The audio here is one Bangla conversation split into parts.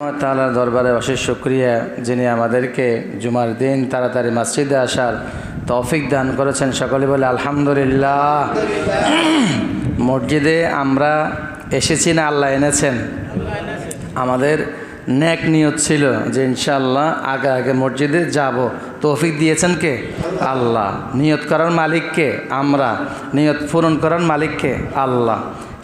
তালার দরবারে অশেষ শুক্রিয়া যিনি আমাদেরকে জুমার দিন তাড়াতাড়ি মসজিদে আসার তৌফিক দান করেছেন। সকলে বলে আলহামদুলিল্লাহ। মসজিদে আমরা এসেছি না, আল্লাহ এনেছেন। আমাদের নেক নিয়ত ছিল যে ইনশাআল্লাহ আগে আগে মসজিদে যাব। তৌফিক দিয়েছেন কে? আল্লাহ। নিয়ত করার মালিককে আমরা। নিয়ত পূরণ করার মালিককে আল্লাহ।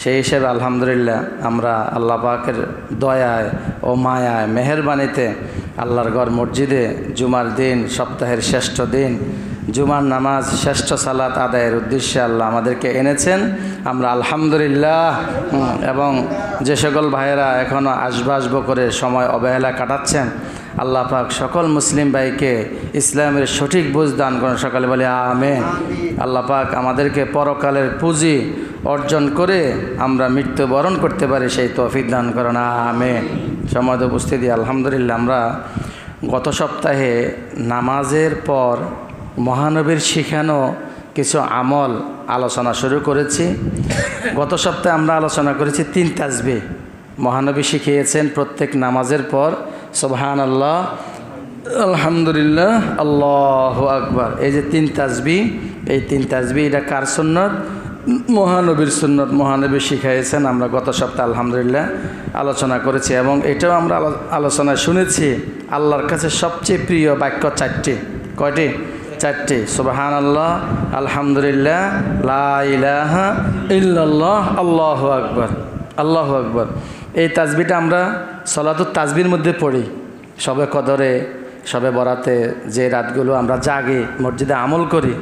সেই হিসেবে আলহামদুলিল্লাহ আমরা আল্লাহ পাকের দয়ায় ও মায়ায় মেহরবানিতে আল্লাহর ঘর মসজিদে জুমার দিন, সপ্তাহের শ্রেষ্ঠ দিন, জুমার নামাজ, শ্রেষ্ঠ সালাত আদায়ের উদ্দেশ্যে আল্লাহ আমাদেরকে এনেছেন। আমরা আলহামদুলিল্লাহ এবং যে সকল ভাইয়েরা এখনও আসব আসব করে সময় অবহেলা কাটাচ্ছেন, আল্লাহ পাক সকল মুসলিম ভাইকে ইসলামের সঠিক বুঝ দান করেন। সকালে বলে আমেন। আল্লাহ পাক আমাদেরকে পরকালের পুঁজি অর্জন করে আমরা মৃত্যুবরণ করতে পারি, সেই তৌফিক দান করেন, আমেন। সময় উপস্থিতি, আলহামদুলিল্লাহ, আমরা গত সপ্তাহে নামাজের পর মহানবীর শিখানো কিছু আমল আলোচনা শুরু করেছি। গত সপ্তাহে আমরা আলোচনা করেছি তিন তাজবি মহানবী শিখিয়েছেন প্রত্যেক নামাজের পর সোবহান আল্লাহ আলহামদুলিল্লাহ, আল্লাহ আকবার। এই যে তিন তাজবি এই তিন তাজবি এটা কার সুন্নত? মহানবীর সুন্নত মহানবী শিখাইয়েছেন আমরা গত সপ্তাহে আলহামদুলিল্লাহ আলোচনা করেছি এবং এটাও আমরা আলো- আলোচনায় শুনেছি, আল্লাহর কাছে সবচেয়ে প্রিয় বাক্য চারটি। কয়টি? চারটি। সুবাহান আল্লাহ আলহামদুলিল্লাহ, লা ইলাহা ইল্লাল্লাহ, আল্লাহ আকবর আল্লাহ আকবর। এই তাজবিটা আমরা সলাতুর তাজবির মধ্যে পড়ি। সবে কদরে, সবে বরাতে যে রাতগুলো আমরা জাগে, মসজিদে আমল করি,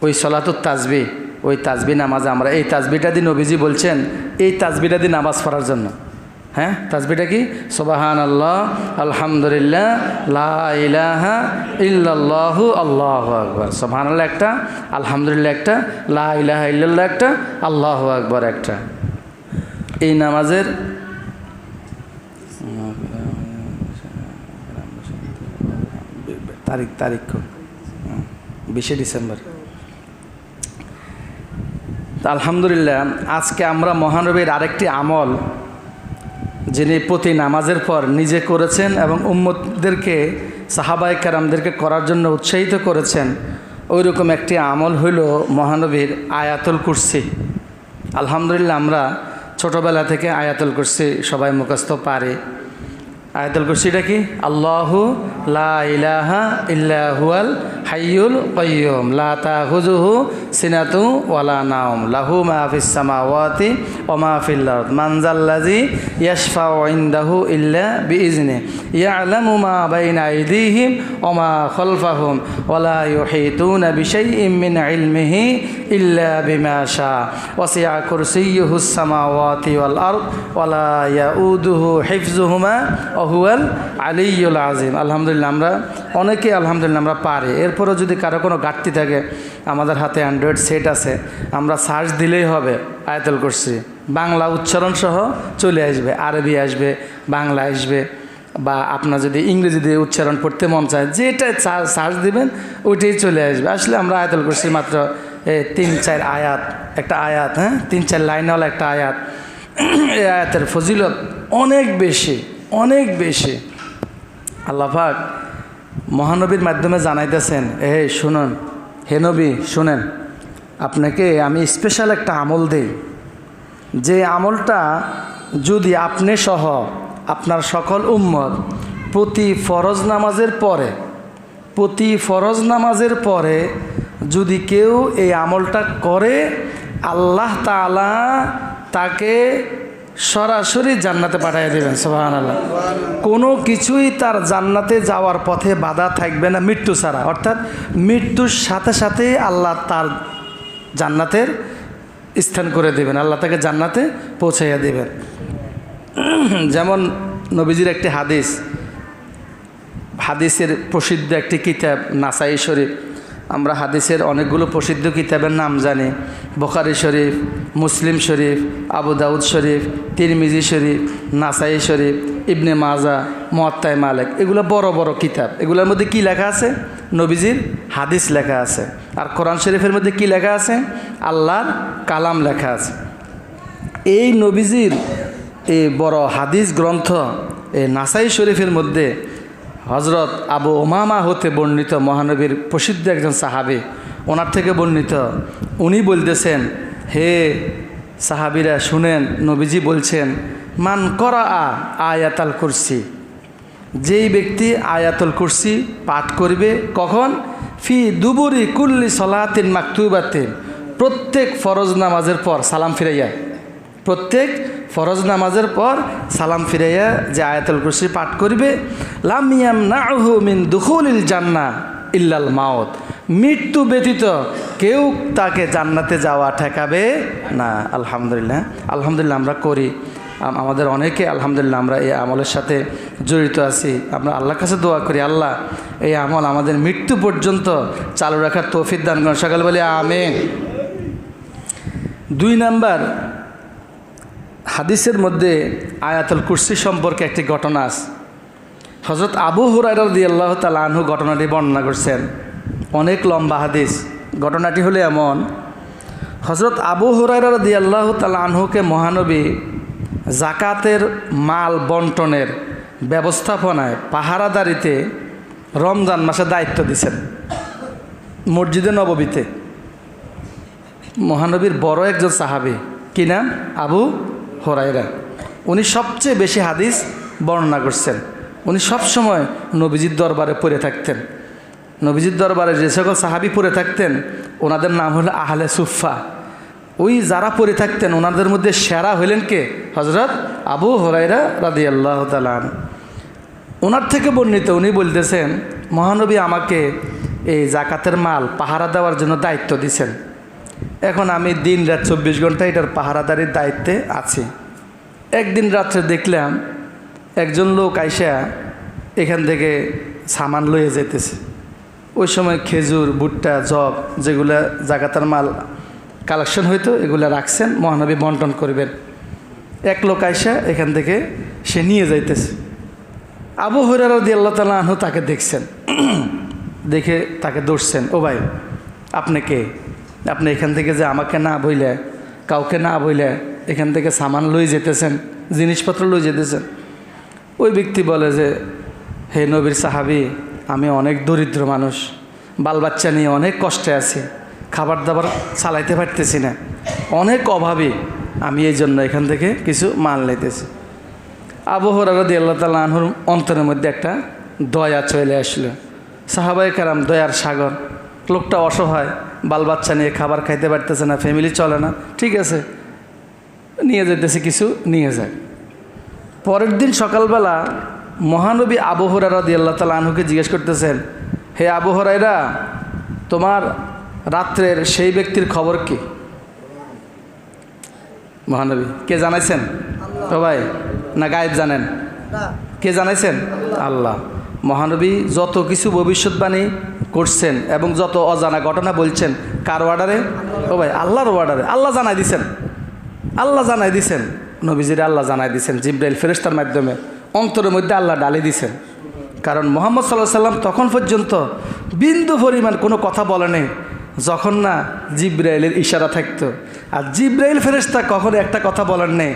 ওই সলাতুর তাজবি ওই তাজবি নামাজে আমরা, এই তাজবিটা দিয়ে নবীজি বলছেন, এই তাজবিটা দিয়ে নামাজ পড়ার জন্য। হ্যাঁ? তাজবিটা কি? সোবাহান আল্লাহ আলহামদুলিল্লাহ, লা ইলাহা ইল্লাল্লাহু, আল্লাহু আকবার। সোবাহান আল্লাহ একটা, আলহামদুলিল্লাহ একটা, লা ইলাহা ইল্লাল্লাহ একটা, আল্লাহ আকবর একটা। এই নামাজের তারিখ তারিখ বিশে ডিসেম্বর। আলহামদুলিল্লাহ, আজকে আমরা মহানবীর আরেকটি আমল, যিনি প্রতি নামাজের পর নিজে করেছেন এবং উম্মতদেরকে সাহাবাই কারামদেরকে করার জন্য উৎসাহিত করেছেন ওই রকম একটি আমল হইল মহানবীর আয়াতুল কুরসি। আলহামদুলিল্লাহ, আমরা ছোটোবেলা থেকে আয়াতুল কুরসি সবাই মুখস্থ পারে। আয়াতুল কুরসিটা কি? আল্লাহু লা ইলাহা ইল্লাহুয়াল হাইয়ুল কাইয়ুম, লা সিনাতু ওয়ালা নাওম। লাহু মা ফিস সামাওয়াতি ওয়া মা ফিল আরদ। মান যাল্লাযী ইয়াশফাউ ইনদাহু ইল্লা বিইজনি ইয়ালামু মা বাইনা আইদিহিম ওয়া মা খালফাহুম ওয়া লা ইউহিতুনা বিশাইইন মিন ইলমিহি ইল্লা বিমা শা ওয়াসি'a কুরসিয়্যুহুস সামাওয়াতি ওয়াল আরদ ওয়া লা ইয়াউদুহু হিফযুহুমা ওয়া হুয়াল আলিয়্যুল আযীম। আলহামদুলিল্লাহ, আমরা অনেকে আলহামদুলিল্লাহ আমরা পারি। এরপরও যদি কারও কোনো ঘাটতি থাকে আমাদের হাতে অ্যান্ড্রয়েড সেট আছে। আমরা সার্চ দিলেই হবে, আয়তল করছি বাংলা উচ্চারণ সহ চলে আসবে, আরবি আসবে, বাংলা আসবে, বা আপনার যদি ইংরেজি দিয়ে উচ্চারণ পড়তে মন চায় যেটা সার্চ দিবেন, ওইটাই চলে আসবে। আসলে আমরা আয়তল করছি মাত্র তিন, চার আয়াত, একটা আয়াত হ্যাঁ? তিন, চার লাইনওয়ালা একটা আয়াত। এই আয়াতের ফজিলত অনেক বেশি অনেক বেশি। আল্লাহাক মহানবীর মাধ্যমে জানাইতেছেন এ শুনুন। হে নবী, শুনেন, আপনাকে আমি স্পেশাল একটা আমল দেই। যে আমলটা যদি আপনি সহ আপনার সকল উম্মত প্রতি ফরজ নামাজের পরে, প্রতি ফরজ নামাজের পরে যদি কেউ এই আমলটা করে, আল্লাহ তাআলা তাকে সরাসরি জান্নাতে পাঠিয়ে দেবেন সোহান আল্লাহ কোনো কিছুই তার জান্নাতে যাওয়ার পথে বাধা থাকবে না মৃত্যু ছাড়া। অর্থাৎ মৃত্যুর সাথে সাথে আল্লাহ তার জান্নাতের স্থান করে দেবেন, আল্লাহ তাকে জান্নাতে পৌঁছাইয়া দেবেন। যেমন নবীজির একটি হাদিস, হাদিসের প্রসিদ্ধ একটি কিতাব নাসাই শরীফ। আমরা হাদিসের অনেকগুলো প্রসিদ্ধ কিতাবের নাম জানি। বোখারি শরীফ, মুসলিম শরীফ, আবু দাউদ শরীফ, তিরমিজি শরীফ, নাসাই শরীফ, ইবনে মাজা, মোয়াত্তাই মালেক। এগুলো বড় বড় কিতাব। এগুলোর মধ্যে কি লেখা আছে? নবীজির হাদিস লেখা আছে। আর কোরআন শরীফের মধ্যে কি লেখা আছে? আল্লাহর কালাম লেখা আছে। এই নবীজির এই বড় হাদিস গ্রন্থ, এই নাসাই শরীফের মধ্যে হজরত আবু ওমামা হতে বর্ণিত মহানবীর প্রসিদ্ধ একজন সাহাবি। ওনার থেকে বর্ণিত। উনি বলতেছেন, হে সাহাবিরা, শুনেন, নবীজি বলছেন, মান করা আ আয়াতাল কুরসি। যেই ব্যক্তি আয়াতুল কুরসি পাঠ করবে কখন? ফি দুবুরি কুল্লি সলাতিন মাকতুবাতিন। প্রত্যেক ফরজ নামাজের পর সালাম ফিরাইয়া, প্রত্যেক ফরজ নামাজের পর সালাম ফিরাইয়া যে আয়াতুল কুরসি পাঠ করবে লামিয়াম নাহু মিন দুখুলিল জান্না ইল্লাল মাওত মৃত্যু ব্যতীত কেউ তাকে জান্নাতে যাওয়া ঠেকাবে না। আলহামদুলিল্লাহ। আলহামদুলিল্লাহ আমরা করি। আমাদের অনেকে আলহামদুলিল্লাহ আমরা এই আমলের সাথে জড়িত আছি। আমরা আল্লাহর কাছে দোয়া করি, আল্লাহ, এই আমল আমাদের মৃত্যু পর্যন্ত চালু রাখার তৌফিক দান করেন। সকাল বলে আমেন। দুই নাম্বার হাদিসের মধ্যে আয়াতুল কুরসি সম্পর্কে একটি ঘটনা আছে। হজরত আবু হুরাইরা দিয়ে আল্লাহ তালা আনহু ঘটনাটি বর্ণনা করছেন। অনেক লম্বা হাদিস। ঘটনাটি হলো এমন হজরত আবু হুরাইরা দিয়ে আল্লাহ তালা আনহুকে মহানবী জাকাতের মাল বন্টনের ব্যবস্থাপনায় পাহারাদারিতে রমজান মাসে দায়িত্ব দিছেন মসজিদে নববীতে। মহানবীর বড় একজন সাহাবি। কি নাম? আবু হরাইরা উনি সবচেয়ে বেশি হাদিস বর্ণনা করছেন। উনি সবসময় নবীজির দরবারে পড়ে থাকতেন। নবীজির দরবারে যে সকল সাহাবি পড়ে থাকতেন, ওনাদের নাম হলো আহলে সুফা ওই যারা পড়ে থাকতেন, ওনাদের মধ্যে সেরা হইলেন কে? হজরত আবু হরাইরা রাদি আল্লাহ তালান ওনার থেকে বর্ণিত উনি বলতেছেন, মহানবী আমাকে এই জাকাতের মাল, পাহারা দেওয়ার জন্য দায়িত্ব দিছেন। এখন আমি দিন রাত চব্বিশ ঘণ্টা এটার পাহারাদারির দায়িত্বে আছি। একদিন রাত্রে দেখলাম একজন লোক আইসা এখান থেকে সামান লয়ে যেতেছে ওই সময় খেজুর, ভুট্টা জব যেগুলা জাগাতার মাল কালেকশন হইতো, এগুলা রাখছেন, মহানবী বন্টন করবেন। এক লোক আইসা এখান থেকে সে নিয়ে যাইতেছে। আবু হরার দিয়ে আল্লাহ তালা আনহু তাকে দেখছেন। দেখে তাকে দৌড়ছেন ও ভাই, আপনি কে? আপনি এখান থেকে যে আমাকে না বইলে, কাউকে না বইলে এখান থেকে সামান লই যেতেছেন, জিনিসপত্র লই যেতেছেন। ওই ব্যক্তি বলে যে, হে নবীর সাহাবি, আমি অনেক দরিদ্র মানুষ, বাল বাচ্চা নিয়ে অনেক কষ্টে আছি, খাবার দাবার চালাইতে পারতেছি না। অনেক অভাবী, আমি এই জন্য এখান থেকে কিছু মাল নিতেছি। রদি আল্লাহ তালা আনহুর অন্তরের মধ্যে একটা দয়া চলে আসলো। সাহাবাই কারাম দয়ার সাগর লোকটা অসহায় বাল বাচ্চা নিয়ে খাবার খাইতে পারতেছে না ফ্যামিলি চলে না ঠিক আছে নিয়ে যেতেছে কিছু নিয়ে যায়। পরের দিন সকালবেলা মহানবী আবহরা রদি আল্লাহ তালা আনহুকে জিজ্ঞেস করতেছেন হে আবহরাইরা তোমার রাত্রের সেই ব্যক্তির খবর কি? মহানবী কে জানাইছেন? সবাই না গায়েব জানেন। কে জানাইছেন? আল্লাহ। মহানবী যত কিছু ভবিষ্যৎবাণী করছেন এবং যত অজানা ঘটনা বলছেন, কার অর্ডারে ও ভাই, আল্লাহর অর্ডারে আল্লাহ জানাই দিছেন। আল্লাহ জানাই দিছেন। নবীজির আল্লাহ জানাই দিছেন, জিব্রাইল ফেরেস্তার মাধ্যমে। অন্তরের মধ্যে আল্লাহ ডালি দিছেন। কারণ মোহাম্মদ সাল্লাহ সাল্লাম তখন পর্যন্ত বিন্দু পরিমাণ কোনো কথা বলে নেই, যখন না জিব্রাইলের ইশারা থাকতো। আর জিব্রাইল ফেরেস্তা কখনো একটা কথা বলেন নেই,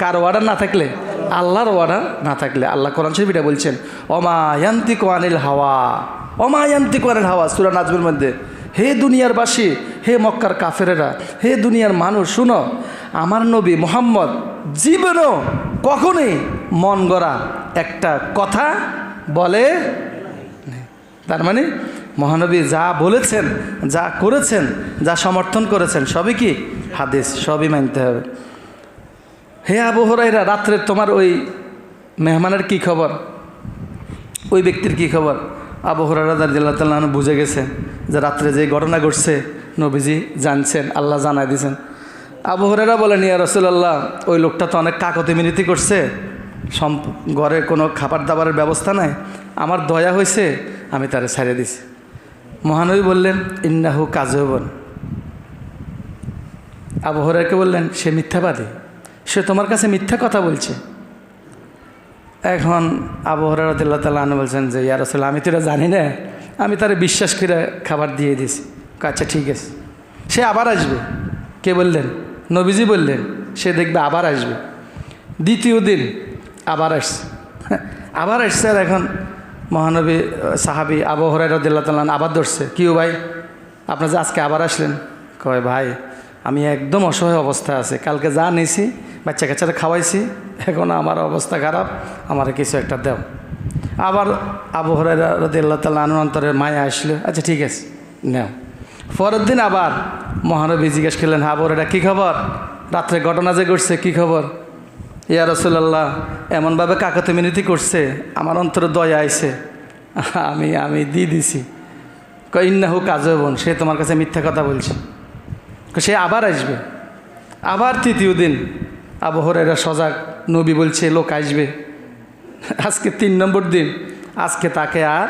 কার ওয়ার্ডার না থাকলে? আল্লাহর ওয়ার্ডার না থাকলে আল্লাহ কোরআন শরীফ এটা বলছেন অমায়ান্তি কোয়ানিল হাওয়া। অমায়ান্তি কোয়ানিল হাওয়া, সুরা নাজমের মধ্যে। হে দুনিয়ার বাসী হে মক্কার কাফেরেরা, হে দুনিয়ার মানুষ, শুনো, আমার নবী মোহাম্মদ জীবনও কখনোই মন গড়া একটা কথা বলে তার মানে মহানবী যা বলেছেন, যা করেছেন, যা সমর্থন করেছেন, সবই কি? হাদিস, সবই মানতে হবে। হে আবু হরাইরা রাত্রে তোমার ওই মেহমানের কি খবর? ওই ব্যক্তির কি খবর? আবু হরাইরা দার্জিল্লাহ তাল্লাহ বুঝে গেছে যে রাত্রে যে ঘটনা ঘটছে, নবীজি জানছেন, আল্লাহ জানাই দিয়েছেন। আবু হরাইরা বলেন, ইয়া রসুল্লাহ ওই লোকটা তো অনেক কাকতি মিনতি করছে। সম, ঘরে কোনো খাবার দাবারের ব্যবস্থা নাই। আমার দয়া হয়েছে, আমি তারে ছাড়িয়ে দিছি। মহানবী বললেন, ইন্নাহু আবু হরাইকে বললেন, সে মিথ্যাবাদী। সে তোমার কাছে মিথ্যা কথা বলছে। এখন আবু হরারদুল্লাহ তাল্লাহ বলছেন যে ইয়ার আসলে আমি তো এটা জানি না। আমি তারে বিশ্বাস করে খাবার দিয়ে দিছি আচ্ছা ঠিক আছে। সে আবার আসবে। কে বললেন? নবীজি বললেন, সে দেখবে আবার আসবে। দ্বিতীয় দিন আবার আসছে। আবার আসছে আর এখন মহানবী, সাহাবি আবু হরাই রদুল্লাহ তাল্লাহ আবার ধরছে কিউ ভাই? আপনার যে আজকে আবার আসলেন? কয়, ভাই, আমি একদম অসহায় অবস্থায় আছে। কালকে যা নিয়েছি বাচ্চা কাচ্চারা খাওয়াইছি। এখন আমার অবস্থা খারাপ, আমার কিছু একটা দেও। আবার আবু হরাই রদুল্লাহ তাল্লাহ অন্তরে মায়া আসলো আচ্ছা ঠিক আছে, নেও। পরের দিন আবার মহানবী জিজ্ঞেস করলেন, আবু এটা কী খবর? রাত্রে ঘটনা যে ঘটছে, কী খবর? ইয়া রসুল্লাহ এমনভাবে কাকাতে মিনতি করছে? আমার অন্তরে দয়া আইছে। আমি আমি দিয়ে দিছি। কইন্না হোক কাজ বোন সে তোমার কাছে মিথ্যা কথা বলছে। সে আবার আসবে। আবার তৃতীয় দিন আবহরেরা সজাগ নবী বলছে, লোক আসবে। আজকে তিন নম্বর দিন। আজকে তাকে আর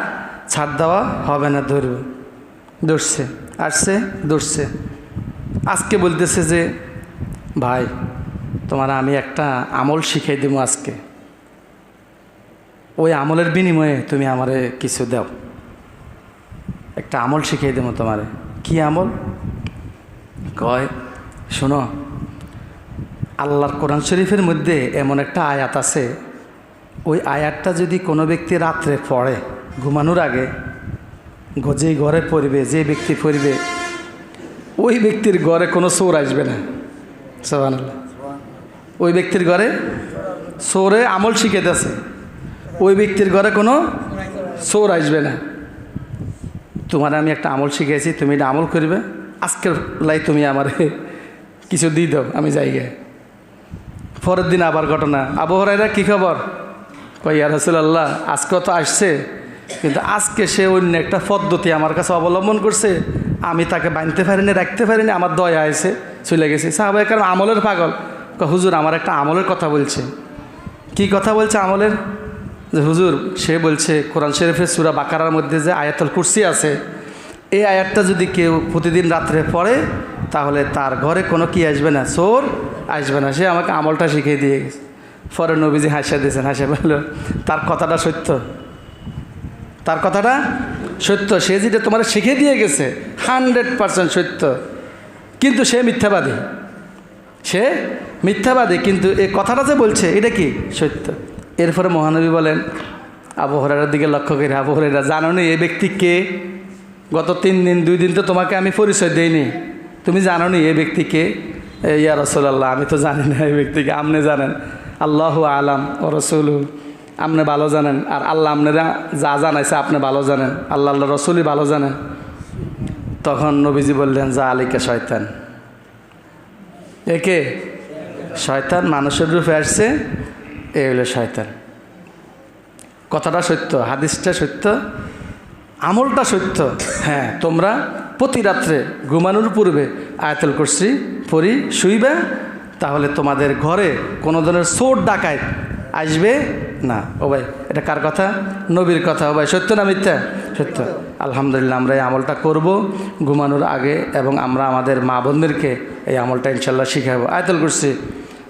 ছাড় দেওয়া হবে না, ধরবে। দৌড়ছে আসছে দৌড়ছে আজকে বলতেছে যে, ভাই, তোমার আমি একটা আমল শিখাই দেবো আজকে। ওই আমলের বিনিময়ে তুমি আমারে কিছু দাও। একটা আমল শিখিয়ে দেবো তোমারে। কি আমল? কয়, শোনো আল্লাহর কোরআন শরীফের মধ্যে এমন একটা আয়াত আছে, ওই আয়াতটা যদি কোনো ব্যক্তি রাত্রে পড়ে, ঘুমানোর আগে, যেই ঘরে পড়বে যে ব্যক্তি পড়বে, ওই ব্যক্তির ঘরে কোনো চোর আসবে না। সোহানাল্লাহ ওই ব্যক্তির ঘরে চোরে আমল শিখেতেছে ওই ব্যক্তির ঘরে কোনো চোর আসবে না। তোমার আমি একটা আমল শিখেছি তুমি এটা আমল করবে, আজকের লাই তুমি আমার কিছু দিয়ে দাও, আমি জায়গায় পরের দিন আবার ঘটনা। আবহাওয়ারা কী খবর? কইয়া রসুল্লাহ আজকে তো আসছে, কিন্তু আজকে সে অন্য একটা পদ্ধতি আমার কাছে অবলম্বন করছে। আমি তাকে বাঁধতে পারিনি, রাখতে পারিনি, আমার দয়া আছে চলে গেছে। সাহাবাই কারণ আমলের পাগল। হুজুর, আমার একটা আমলের কথা বলছে। কি কথা বলছে আমলের? যে, হুজুর, সে বলছে, কোরআন শরীফের সুরা বাকারার মধ্যে যে আয়াতুল কুরসি আছে এই আয়াতটা যদি কেউ প্রতিদিন রাত্রে পড়ে, তাহলে তার ঘরে কোনো কি আসবে না? চোর আসবে না। সে আমাকে আমলটা শিখিয়ে দিয়ে গেছে। পরে নবীজি হাসিয়া দিয়েছেন, হাসিয়া বলল, তার কথাটা সত্য। তার কথাটা সত্য। সে যেটা তোমার শিখিয়ে দিয়ে গেছে, হান্ড্রেড পারসেন্ট সত্য। কিন্তু সে মিথ্যাবাদী। সে মিথ্যাবাদী, কিন্তু এই কথাটা যে বলছে, এটা কি? সত্য। এরপরে মহানবী বলেন আবহরার দিকে লক্ষ্য করে আবহরেরা জানো এই ব্যক্তি কে? গত তিন দিন দুই দিন তো তোমাকে আমি পরিচয় দেইনি। তুমি জানো নি এই ব্যক্তি কে? এ, ইয়া রসুল্লাহ আমি তো জানি না এই ব্যক্তিকে আপনি জানেন। আল্লাহ আলাম ও রসুল আপনি ভালো জানেন। আর আল্লাহ আপনারা যা জানাইছে আপনি ভালো জানেন। আল্লাহ আল্লাহ রসুলই ভালো জানেন। তখন নবীজি বললেন যা আলীকে শয়তান একে শয়তান মানুষের রূপে আসছে এ হলো শয়তান। কথাটা সত্য হাদিসটা সত্য। আমলটা সত্য। হ্যাঁ তোমরা প্রতি রাত্রে ঘুমানোর পূর্বে আয়াতল করছি পড়ি, শুইবে, তাহলে তোমাদের ঘরে কোনো ধরনের চোর ডাকায় আসবে না। ও ভাই, এটা কার কথা? নবীর কথা। ও ভাই, সত্য না মিথ্যা? সত্য। আলহামদুলিল্লাহ, আমরা এই আমলটা করব ঘুমানোর আগে এবং আমরা আমাদের মা বোনদেরকে এই আমলটা ইনশাল্লাহ শিখাবো। আয়তল করছি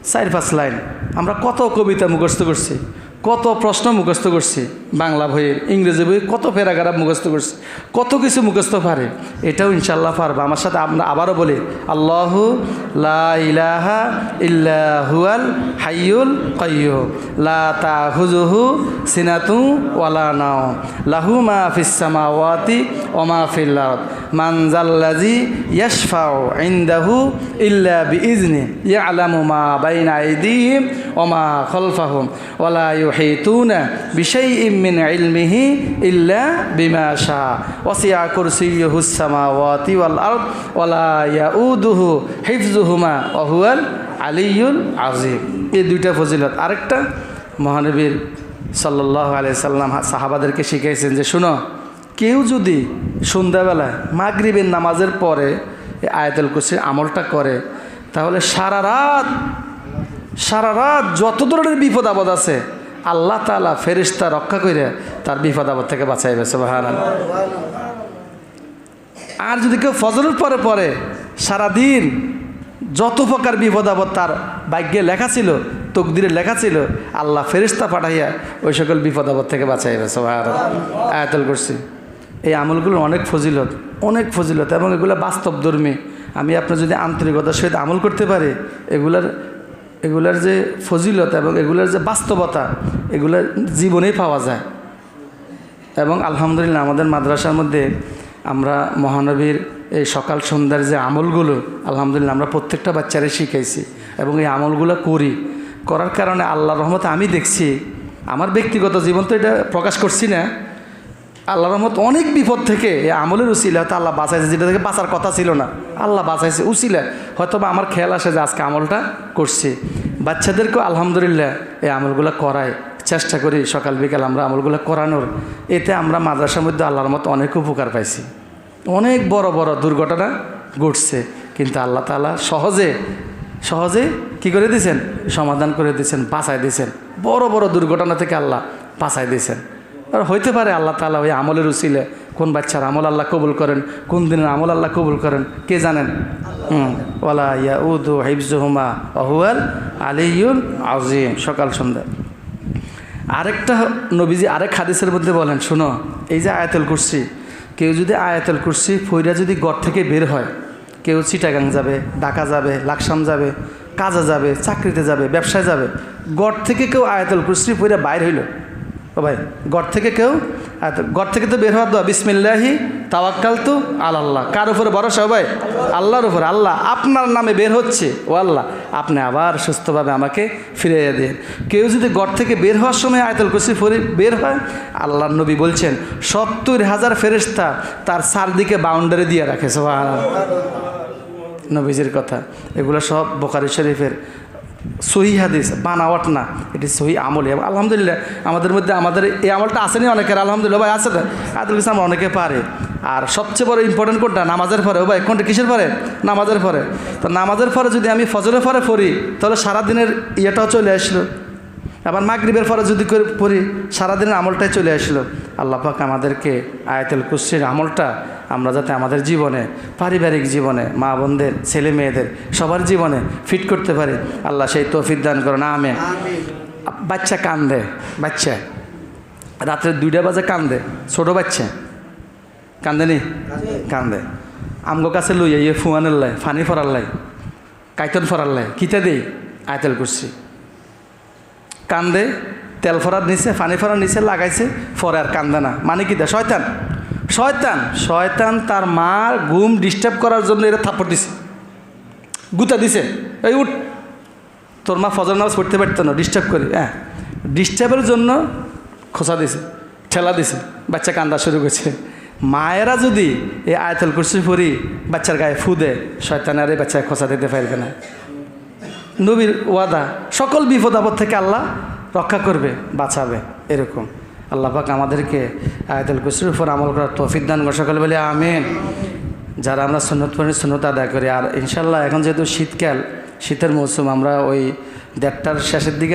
চার পাঁচ লাইন। আমরা কত কবিতা মুখস্থ করছি। কত প্রশ্ন মুখস্থ করছি বাংলা বইয়ের, ইংরেজি বই কত প্যারাগ্রাফ মুখস্থ করছি, কত কিছু মুখস্থ পারে, এটাও ইনশাল্লাহ পারব। আমার সাথে আমরা আবারও বলি, আল্লাহ লা ইলাহা ইল্লাহুয়াল হাইয়ুল কাইয়্যুম লা সিনাতু ওয়ালা নাও লাহু মা ফিস সামাওয়াতি ওয়া মা ফিল আরদ, মান জাল্লাজি ইয়াশফাউ ইনদাহু ইল্লা বিইজনি ইয়ালামু মা বাইনা আইদিহিম ওয়া মা খালফাহুম ওয়ালা ইউহিতুনা বিশাইইম মিন ইলমিহি ইল্লা বিমা শাআ ওয়াসিআ কুরসিয়্যুহুস সামাওয়াতি ওয়াল আরদ ওয়ালা ইয়াউদুহু হিফযুহুমা ওয়া হুয়াল আলিয়ুল আজিম এই দুইটা ফজিলত আরেকটা মহানবীর সাল্লাহ আলিয়া সাল্লাম সাহাবাদেরকে শিখাইছেন যে শুনো, কেউ যদি সন্ধ্যাবেলায় মাগরিবের নামাজের পরে আয়াতুল কুরসির আমলটা করে, তাহলে সারা রাত সারা রাত যত ধরনের বিপদ আপদ আছে আল্লাহ তালা ফেরিস্তা রক্ষা করে তার বিপদ আপদ থেকে বাঁচাইবে সুবাহান আর যদি কেউ ফজরের পরে পরে সারাদিন যত প্রকার বিপদ আপদ তার ভাগ্যে লেখা ছিল, তকদিরে লেখা ছিল, আল্লাহ ফেরিস্তা পাঠাইয়া ওই সকল বিপদ আপদ থেকে বাঁচাইবে সবাই আয়াতল করছি এই আমলগুলো অনেক ফজিলত অনেক ফজিলত এবং এগুলো বাস্তবধর্মী। আমি আপনার যদি আন্তরিকতার সহিত আমল করতে পারি, এগুলার এগুলার যে ফজিলত এবং এগুলার যে বাস্তবতা, এগুলো জীবনেই পাওয়া যায়। এবং আলহামদুলিল্লাহ আমাদের মাদ্রাসার মধ্যে আমরা মহানবীর এই সকাল সন্ধ্যার যে আমলগুলো, আলহামদুলিল্লাহ আমরা প্রত্যেকটা বাচ্চারে শিখাইছি এবং এই আমলগুলো করি। করার কারণে আল্লাহ রহমতে আমি দেখছি, আমার ব্যক্তিগত জীবন তো এটা প্রকাশ করছি না আল্লাহ রহমত অনেক বিপদ থেকে আমলের উচিলা হয়তো আল্লাহ বাঁচাইছে, যেটা থেকে বাঁচার কথা ছিল না। আল্লাহ বাঁচাইছে উচিলা হয়তো বা আমার খেয়াল আসে যে আজকে আমলটা করছি। বাচ্চাদেরকেও আলহামদুলিল্লাহ এই আমলগুলো করায়। চেষ্টা করি সকাল, বিকাল আমরা আমলগুলো করানোর। এতে আমরা মাদ্রাসার মধ্যে আল্লাহর মতো অনেক উপকার পাইছি। অনেক বড় বড় দুর্ঘটনা ঘটছে। কিন্তু আল্লাহ তালা সহজে সহজে কি করে দিয়েছেন? সমাধান করে দিয়েছেন বাঁচাই দিয়েছেন। বড় বড় দুর্ঘটনা থেকে আল্লাহ বাঁচাই দিয়েছেন। আর হইতে পারে আল্লাহ তালা ওই আমলের উচিলে কোন বাচ্চার আমল আল্লাহ কবুল করেন, কোন দিনের আমল আল্লাহ কবুল করেন, কে জানেন? ওলা ইয়া উদু হিফজুহুমা অহুয়াল আলিউল আজিম সকাল সন্ধ্যা। আরেকটা নবীজি আরেক হাদিসের মধ্যে বলেন, শোনো, এই যে আয়াতুল কুরসি, কেউ যদি আয়াতুল কুরসি ফইরা যদি গড় থেকে বের হয়, কেউ চিটাগাং যাবে, ঢাকা যাবে, লাকসাম যাবে, কাজে যাবে, চাকরিতে যাবে, ব্যবসায় যাবে, গড় থেকে কেউ আয়াতুল কুরসি ফইরা বাইর হইল। ও ভাই, গড় থেকে কেউ? গড় থেকে তো বের হওয়ার দোয়া, বিসমিল্লাহি তাওয়াক্কাল তু আল্লাহ কার উপরে ভরসা ভাই? আল্লাহর উপর। আল্লাহ আপনার নামে বের হচ্ছে। ও আল্লাহ, আপনি আবার সুস্থভাবে আমাকে ফিরিয়ে দিন। কেউ যদি গড় থেকে বের হওয়ার সময় আয়তল কুসি ফরি বের হয়, আল্লাহর নবী বলছেন, সত্তর হাজার ফেরেস্তা তার চারদিকে বাউন্ডারি দিয়ে রাখে সবাই নবীজির কথা। এগুলো সব বোকারি শরীফের। সহি হাদিস, বানাওয়াট না। এটি সহি আমল। আলহামদুলিল্লাহ, আমাদের মধ্যে আমাদের এই আমলটা আসেনি অনেকের, আলহামদুলিল্লাহ ভাই আছে না আদুল ইসলাম অনেকে পারে। আর সবচেয়ে বড় ইম্পর্টেন্ট কোনটা? নামাজের পরে। ও ভাই, কোনটা কিসের পরে? নামাজের পরে। তো নামাজের পরে যদি আমি ফজরের পরে পড়ি, তাহলে সারাদিনের ইয়েটাও চলে আসলো। আবার মাগরিবের পরে যদি করে পড়ি সারাদিনের আমলটাই চলে আসলো। আল্লাহ পাক আমাদেরকে আয়াতুল কুসির আমলটা আমরা যাতে আমাদের জীবনে পারিবারিক জীবনে মা বোনদের ছেলে মেয়েদের সবার জীবনে ফিট করতে পারি। আল্লাহ সেই তৌফিক দান করেন আমেন। বাচ্চা কান্দে বাচ্চা। রাত্রে দুইটা বাজে কান্দে ছোট বাচ্চা। কান্দে। নি কান্দে। আমগো কাছে লইয়া ইয়ে ফুয়ানের লাই ফানি ফরার লাই কাইতন ফরার লাই কিতা দেই? আয়তেল করছি কান্দে, তেল ফরার নিচে পানি ফরার নিচে লাগাইছে ফরে আর কান্দে না। মানে কি দেয় শয়তান শয়তান শয়তান তার মার ঘুম ডিস্টার্ব করার জন্য এটা থাপ্পড় দিছে। গুতা দিছে, এই উঠ, তোর মা ফজর নামাজ পড়তে পারতো না ডিস্টার্ব করে। হ্যাঁ ডিস্টার্বের জন্য খোসা দিছে, ঠেলা দিছে, বাচ্চা কান্দা শুরু করছে। মায়েরা যদি এই আয়তল কুরসি পরি বাচ্চার গায়ে ফু দেয়, শয়তান আর এই বাচ্চায় খোসা দিতে পারবে না। নবীর ওয়াদা, সকল বিপদ আপদ থেকে আল্লাহ রক্ষা করবে, বাঁচাবে, এরকম। আল্লাহ পাক আমাদেরকে আয়তুল কুসির উপর আমল করার তৌফিক দান করে সকল বলে আমিন। যারা আমরা সন্ন্যত পড়ি সন্ন্যত আদায় করি। আর ইনশাল্লাহ এখন যেহেতু শীতকাল, শীতের মৌসুম, আমরা ওই দেড়টার শেষের দিকে